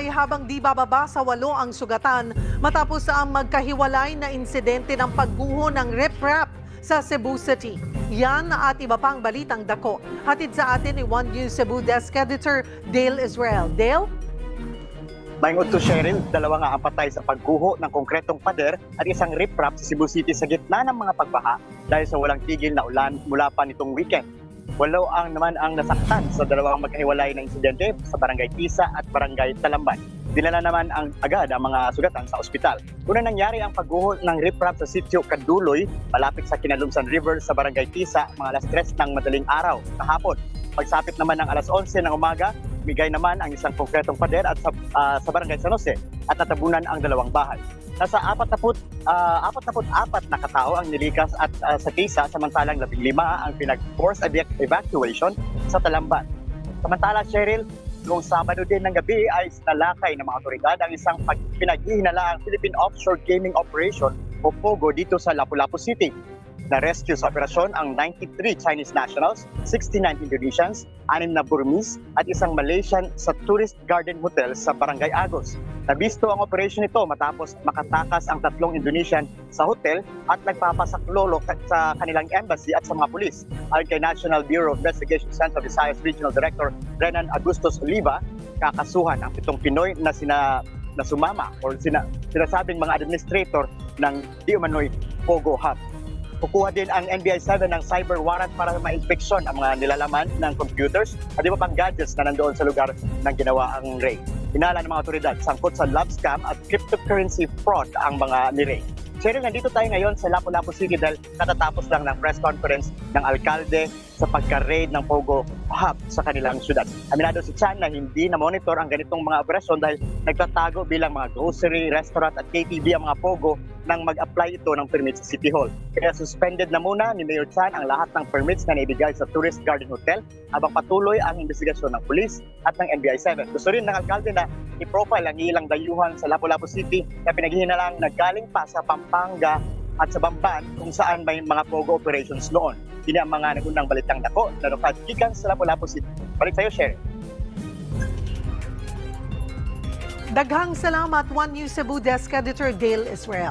buhay habang di bababa sa walo ang sugatan matapos ang magkahiwalay na insidente ng pagguho ng riprap sa Cebu City. Yan at iba pang balitang dako. Hatid sa atin ni One News Cebu Desk Editor Dale Israel. Dale? Mayon to Cheryl, dalawa nga ang patay sa pagguho ng konkretong pader at isang riprap sa Cebu City sa gitna ng mga pagbaha dahil sa walang tigil na ulan mula pa nitong weekend. Walo ang naman ang nasaktan sa dalawang magkahiwalay na insidente sa Barangay Tisa at Barangay Talamban. Dinala naman ang agad ang mga sugatan sa ospital. Una nangyari ang pagguho ng riprap sa sitio Kaduloy, malapit sa Kinalumsan River sa Barangay Tisa, mga alas 3 ng madaling araw kahapon. Pagsapit naman ng alas 11 ng umaga, bigay naman ang isang konkretong pader at sa, ah, sa Barangay San Jose at natabunan ang dalawang bahay. Nasa 40, uh, 44 na katao ang nilikas at ah, sa Tisa samantalang 15 ang pinag-force evac- evacuation sa Talamban. Samantala, Cheryl, noong Sabado din ng gabi ay nalakay ng mga otoridad ang isang pinaghihinalaang Philippine Offshore Gaming Operation o POGO dito sa Lapu-Lapu City. Na-rescue sa operasyon ang 93 Chinese nationals, 69 Indonesians, 6 na Burmese at isang Malaysian sa Tourist Garden Hotel sa Barangay Agos. Nabisto ang operation ito matapos makatakas ang tatlong Indonesian sa hotel at nagpapasaklolo sa kanilang embassy at sa mga pulis. Ayon kay National Bureau of Investigation Center Visayas Regional Director Renan Agustos Oliva, kakasuhan ang pitong Pinoy na sina na sumama or sina, sinasabing mga administrator ng di umano'y Pogo Hub. Kukuha din ang NBI 7 ng cyber warrant para ma-inspeksyon ang mga nilalaman ng computers at iba pang gadgets na nandoon sa lugar ng ginawa ang raid. Hinala ng mga otoridad, sangkot sa love scam at cryptocurrency fraud ang mga ni-raid. Cheryl, nandito tayo ngayon sa Lapu-Lapu City dahil katatapos lang ng press conference ng alkalde sa pagka-raid ng Pogo Hub sa kanilang syudad. Aminado si Chan na hindi na-monitor ang ganitong mga operasyon dahil nagtatago bilang mga grocery, restaurant at KTV ang mga Pogo nang mag-apply ito ng permit sa City Hall. Kaya suspended na muna ni Mayor Chan ang lahat ng permits na naibigay sa Tourist Garden Hotel habang patuloy ang investigasyon ng pulis at ng NBI 7. Gusto rin ng alkalde na i-profile ang ilang dayuhan sa Lapu-Lapu City na pinaghihinalang naggaling pa sa Pampanga at sa Bamban kung saan may mga pogo operations noon. Kini ang mga nagunang balitang dako na nakagikan sa Lapu-Lapu City. Balik sa'yo, Sherry. Daghang salamat One News Cebu Desk Editor Dale Israel.